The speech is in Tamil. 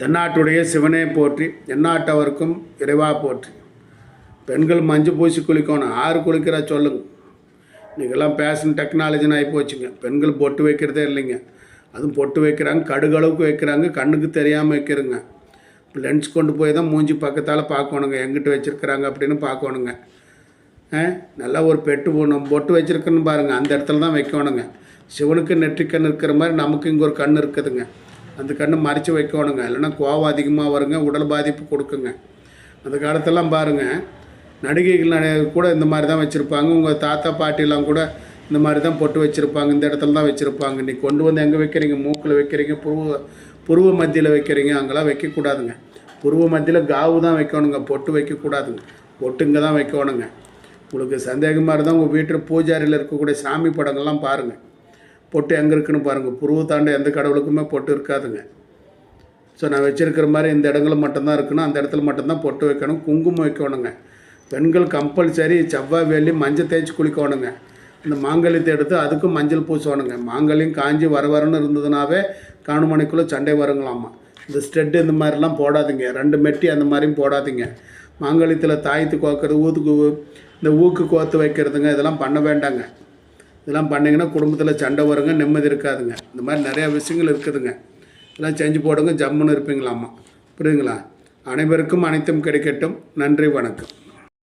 தென்னாட்டுடைய சிவனே போற்றி எந்நாட்டவர்க்கும் இறைவா போற்றி. பெண்கள் மஞ்சள் பூசி குளிக்கணும் ஆறு குளிக்கிறா சொல்லுங்க. இன்றைக்கெல்லாம் பேஷன் டெக்னாலஜின்னு ஆகி போச்சுங்க. பெண்கள் பொட்டு வைக்கிறதே இல்லைங்க. அதுவும் பொட்டு வைக்கிறாங்க கடுகளவுக்கு வைக்கிறாங்க கண்ணுக்கு தெரியாமல் வைக்கிறங்க. லென்ஸ் கொண்டு போய் தான் மூஞ்சி பக்கத்தால் பார்க்கணுங்க. எங்கிட்ட வச்சுருக்குறாங்க அப்படின்னு பார்க்கணுங்க. ஆ, நல்லா ஒரு பெட்டு போடணும் பொட்டு வச்சுருக்குன்னு பாருங்கள் அந்த இடத்துல தான் வைக்கணுங்க. சிவனுக்கு நெற்றிக்கண் இருக்கிற மாதிரி நமக்கு இங்கே ஒரு கண் இருக்குதுங்க. அந்த கண்ணை மறைச்சி வைக்கணுங்க. இல்லைன்னா கோவம் அதிகமாக வருங்க உடல் பாதிப்பு கொடுக்குங்க. அந்த காலத்தெல்லாம் பாருங்கள் நடிகைகள் கூட இந்த மாதிரி தான் வச்சுருப்பாங்க. உங்கள் தாத்தா பாட்டிலாம் கூட இந்த மாதிரி தான் பொட்டு வச்சுருப்பாங்க. இந்த இடத்துல தான் வச்சுருப்பாங்க. நீ கொண்டு வந்து எங்கே வைக்கிறீங்க? மூக்கில் வைக்கிறீங்க? புருவ புருவ மத்தியில் வைக்கிறீங்க? அங்கெல்லாம் வைக்கக்கூடாதுங்க. புருவ மத்தியில் காவு தான் வைக்கணுங்க. பொட்டு வைக்கக்கூடாதுங்க. பொட்டு இங்கே தான் வைக்கணுங்க. உங்களுக்கு சந்தேகமாக இருந்தால் உங்கள் வீட்டில் பூஜாரியில் இருக்கக்கூடிய சாமி படங்கள்லாம் பாருங்கள் பொட்டு எங்கே இருக்குன்னு பாருங்கள் புருவு தாண்ட எந்த கடவுளுக்குமே பொட்டு இருக்காதுங்க. ஸோ நான் வச்சுருக்கிற மாதிரி இந்த இடங்களில் மட்டும்தான் இருக்கணும். அந்த இடத்துல மட்டும்தான் பொட்டு வைக்கணும். குங்குமம் வைக்கணுங்க. பெண்கள் கம்பல்சரி செவ்வாய் வேலி மஞ்சள் தேய்ச்சி குளிக்கணுங்க. இந்த மாங்கல்யத்தை எடுத்து அதுக்கும் மஞ்சள் பூசணுங்க. மாங்கல்யம் காஞ்சி வர வரன்னு இருந்ததுனாவே காணுமணிக்குள்ளே சண்டை வருங்களாமா. இந்த ஸ்டெட்டு இந்த மாதிரிலாம் போடாதீங்க. ரெண்டு மெட்டி அந்த மாதிரியும் போடாதீங்க. மாங்கல்யத்தில் தாயத்து கோக்கிறது ஊத்துக்கு இந்த ஊக்கு கோத்து வைக்கிறதுங்க இதெல்லாம் பண்ண வேண்டாங்க. இதெல்லாம் பண்ணிங்கன்னா குடும்பத்தில் சண்டை வருங்க நிம்மதி இருக்காதுங்க. இந்த மாதிரி நிறையா விஷயங்கள் இருக்குதுங்க. இதெல்லாம் செஞ்சு போடுங்க ஜம்முன்னு இருப்பீங்களாம்மா. புரியுதுங்களா? அனைவருக்கும் அனைத்தும் கிடைக்கட்டும். நன்றி வணக்கம்.